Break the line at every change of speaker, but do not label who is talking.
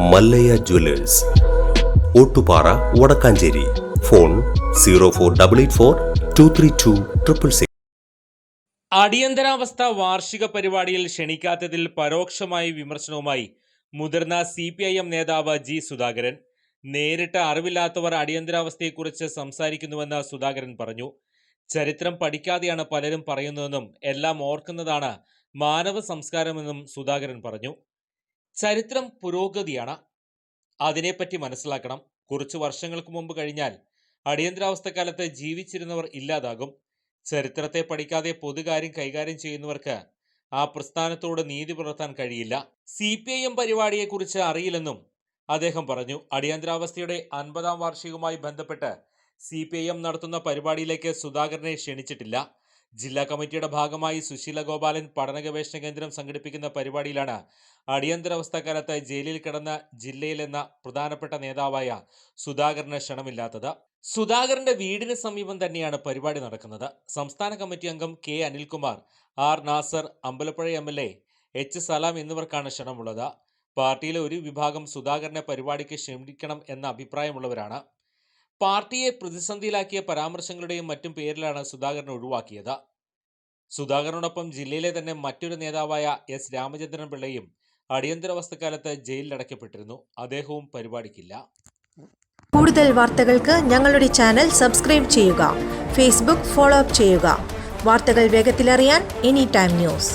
Mallayya jewellers. Ottupara Vadakkanchery. Phone zero four double eight four two three two triple six
അടിയന്തരാവസ്ഥ വാർഷിക പരിപാടിയിൽ ക്ഷണിക്കാത്തതിൽ പരോക്ഷമായി വിമർശനവുമായി മുതിർന്ന സി പി ഐ എം നേതാവ് ജി സുധാകരൻ. നേരിട്ട് അറിവില്ലാത്തവർ അടിയന്തരാവസ്ഥയെക്കുറിച്ച് സംസാരിക്കുന്നുവെന്ന് സുധാകരൻ പറഞ്ഞു. ചരിത്രം പഠിക്കാതെയാണ് പലരും പറയുന്നതെന്നും എല്ലാം ഓർക്കുന്നതാണ് മാനവ സംസ്കാരമെന്നും സുധാകരൻ പറഞ്ഞു. ചരിത്രം പുരോഗതിയാണ്. അതിനെപ്പറ്റി മനസ്സിലാക്കണം. കുറച്ച് വർഷങ്ങൾക്ക് മുമ്പ് കഴിഞ്ഞാൽ അടിയന്തരാവസ്ഥ കാലത്ത് ജീവിച്ചിരുന്നവർ ഇല്ലാതാകും. ചരിത്രത്തെ പഠിക്കാതെ പൊതുകാര്യം കൈകാര്യം ചെയ്യുന്നവർക്ക് ആ പ്രസ്ഥാനത്തോട് നീതി പുലർത്താൻ കഴിയില്ല. സി പി ഐ എം പരിപാടിയെക്കുറിച്ച് അറിയില്ലെന്നും അദ്ദേഹം പറഞ്ഞു. അടിയന്തരാവസ്ഥയുടെ അൻപതാം വാർഷികവുമായി ബന്ധപ്പെട്ട് സി പി ഐ എം നടത്തുന്ന പരിപാടിയിലേക്ക് സുധാകരനെ ക്ഷണിച്ചിട്ടില്ല. ജില്ലാ കമ്മിറ്റിയുടെ ഭാഗമായി സുശീല ഗോപാലൻ പഠന ഗവേഷണ കേന്ദ്രം സംഘടിപ്പിക്കുന്ന പരിപാടിയിലാണ് അടിയന്തരാവസ്ഥ കാലത്ത് ജയിലിൽ കിടന്ന ജില്ലയിലെന്ന പ്രധാനപ്പെട്ട നേതാവായ സുധാകരന് ക്ഷണമില്ലാത്തത്. സുധാകരന്റെ വീടിന് സമീപം തന്നെയാണ് പരിപാടി നടക്കുന്നത്. സംസ്ഥാന കമ്മിറ്റി അംഗം K Anilkumar R Nasar Ambalappuzha M L A H Salam എന്നിവർക്കാണ് ക്ഷണമുള്ളത്. പാർട്ടിയിലെ ഒരു വിഭാഗം സുധാകരനെ പരിപാടിക്ക് ക്ഷണിക്കണം എന്ന അഭിപ്രായമുള്ളവരാണ്. പാർട്ടിയെ പ്രതിസന്ധിയിലാക്കിയ പരാമർശങ്ങളുടെയും മറ്റും പേരിലാണ് സുധാകരൻ ഒഴിവാക്കിയത്. സുധാകരനോടൊപ്പം ജില്ലയിലെ തന്നെ മറ്റൊരു നേതാവായ എസ്. രാമചന്ദ്രൻ പിള്ളയും അടിയന്തരാവസ്ഥക്കാലത്ത് ജയിലിലടയ്ക്കപ്പെട്ടിരുന്നു അദ്ദേഹവും പരിപാടിക്കില്ല.
കൂടുതൽ വാർത്തകൾക്ക് ഞങ്ങളുടെ ചാനൽ സബ്സ്ക്രൈബ് ചെയ്യുക. ഫേസ്ബുക്ക് ഫോളോ അപ്പ് ചെയ്യുക. വാർത്തകൾ വേഗത്തിലറിയാൻ എനി ടൈം ന്യൂസ്.